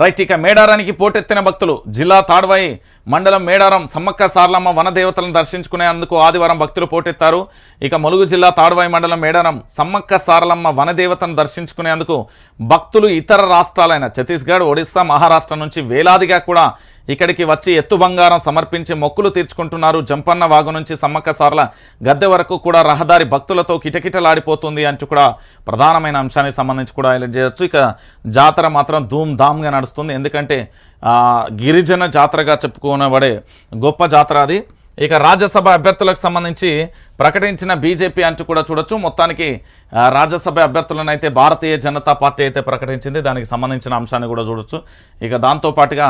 Right ఇక మేడారానికి పోటెత్తిన భక్తులు. జిల్లా తాడ్వాయి మండలం మేడారం సమ్మక్క సార్లమ్మ వనదేవతలను దర్శించుకునేందుకు ఆదివారం భక్తులు పోటెత్తారు. ఇక ములుగు జిల్లా తాడ్వాయి మండలం మేడారం సమ్మక్క సారలమ్మ వనదేవతను దర్శించుకునేందుకు భక్తులు ఇతర రాష్ట్రాలైన ఛత్తీస్గఢ్ ఒడిస్సా మహారాష్ట్ర నుంచి వేలాదిగా కూడా ఇక్కడికి వచ్చి ఎత్తు బంగారం సమర్పించి మొక్కులు తీర్చుకుంటున్నారు. జంపన్న వాగు నుంచి సమ్మక్క సార్ల గద్దె వరకు కూడా రహదారి భక్తులతో కిటకిటలాడిపోతుంది అంటూ కూడా ప్రధానమైన అంశానికి సంబంధించి కూడా హైలైట్ చేయొచ్చు. ఇక జాతర మాత్రం ధూమ్ ధామ్గా నడుస్తుంది. ఎందుకంటే గిరిజన జాతరగా చెప్పుకోనబడే గొప్ప జాతర అది. ఇక రాజ్యసభ అభ్యర్థులకు సంబంధించి ప్రకటించిన బీజేపీ అంటూ కూడా చూడొచ్చు. మొత్తానికి రాజ్యసభ అభ్యర్థులను అయితే భారతీయ జనతా పార్టీ అయితే ప్రకటించింది. దానికి సంబంధించిన అంశాన్ని కూడా చూడొచ్చు. ఇక దాంతోపాటుగా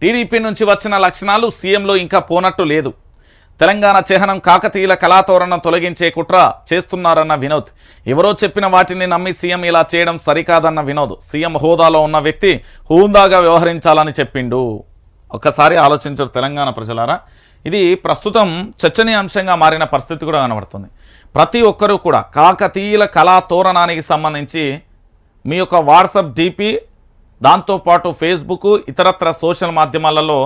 టీడీపీ నుంచి వచ్చిన లక్షణాలు సీఎంలో ఇంకా పోనట్టు లేదు. తెలంగాణ చిహ్నం కాకతీయుల కళాతోరణం తొలగించే కుట్ర చేస్తున్నారన్న వినోద్. ఎవరో చెప్పిన వాటిని నమ్మి సీఎం ఇలా చేయడం సరికాదన్న వినోద్. సీఎం హోదాలో ఉన్న వ్యక్తి హూందాగా వ్యవహరించాలని చెప్పిండు. ఒక్కసారి ఆలోచించరు తెలంగాణ ప్రజలారా. ఇది ప్రస్తుతం చర్చనీయాంశంగా మారిన పరిస్థితి కూడా కనబడుతుంది. ప్రతి ఒక్కరూ కూడా కాకతీయుల కళా తోరణానికి సంబంధించి మీ యొక్క వాట్సాప్ డిపి దాంతోపాటు ఫేస్బుక్ ఇతరత్ర సోషల్ మాధ్యమాలలో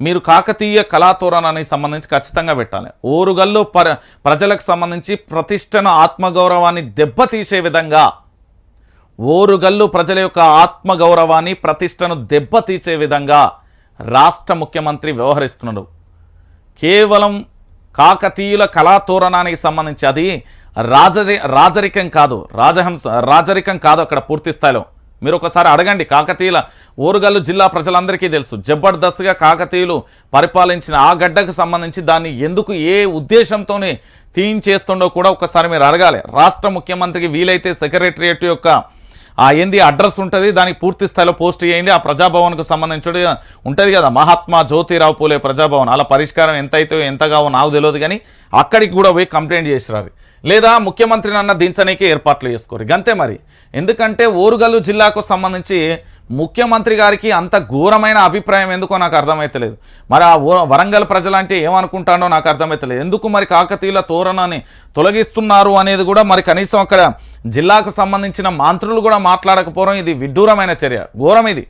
మీరు కాకతీయ కళాతోరణానికి సంబంధించి ఖచ్చితంగా పెట్టాలి. ఓరుగల్లు పర ప్రజలకు సంబంధించి ప్రతిష్టను ఆత్మగౌరవాన్ని దెబ్బతీసే విధంగా ఓరుగల్లు ప్రజల యొక్క ఆత్మగౌరవాన్ని ప్రతిష్టను దెబ్బతీసే విధంగా రాష్ట్ర ముఖ్యమంత్రి వ్యవహరిస్తున్నాడు. కేవలం కాకతీయుల కళాతోరణానికి సంబంధించి అది రాజరి రాజరికం కాదు రాజహంస రాజరికం కాదు అక్కడ పూర్తి స్థాయిలో. మీరు ఒకసారి అడగండి. కాకతీయుల ఓరుగల్లు జిల్లా ప్రజలందరికీ తెలుసు. జబర్దస్త్గా కాకతీయులు పరిపాలించిన ఆ గడ్డకు సంబంధించి దాన్ని ఎందుకు ఏ ఉద్దేశంతోనే తీయించేస్తుండో కూడా ఒకసారి మీరు అడగాలి. రాష్ట్ర ముఖ్యమంత్రికి వీలైతే సెక్రటరియట్ యొక్క ఆ ఏంది అడ్రస్ ఉంటుంది దానికి పూర్తి స్థాయిలో పోస్ట్ చేయండి. ఆ ప్రజాభవన్కు సంబంధించి ఉంటుంది కదా. మహాత్మా జ్యోతిరావు పూలే ప్రజాభవన్. అలా పరిష్కారం ఎంత అయితే ఎంత కావో నాకు తెలియదు కానీ అక్కడికి కూడా పోయి కంప్లైంట్ చేసినారు లేదా ముఖ్యమంత్రిని అన్న దించనీకి ఏర్పాట్లు చేసుకోరు. గంతే మరి. ఎందుకంటే ఓరుగల్లు జిల్లాకు సంబంధించి ముఖ్యమంత్రి గారికి అంత ఘోరమైన అభిప్రాయం ఎందుకో నాకు అర్థమవుతలేదు మరి ఆ వరంగల్ ప్రజలంటే ఏమనుకుంటానో నాకు అర్థమైతలేదు. ఎందుకు మరి కాకతీయుల తోరణాన్ని తొలగిస్తున్నారు అనేది కూడా మరి కనీసం అక్కడ జిల్లాకు సంబంధించిన మంత్రులు కూడా మాట్లాడకపోవడం ఇది విడ్డూరమైన చర్య. ఘోరం ఇది.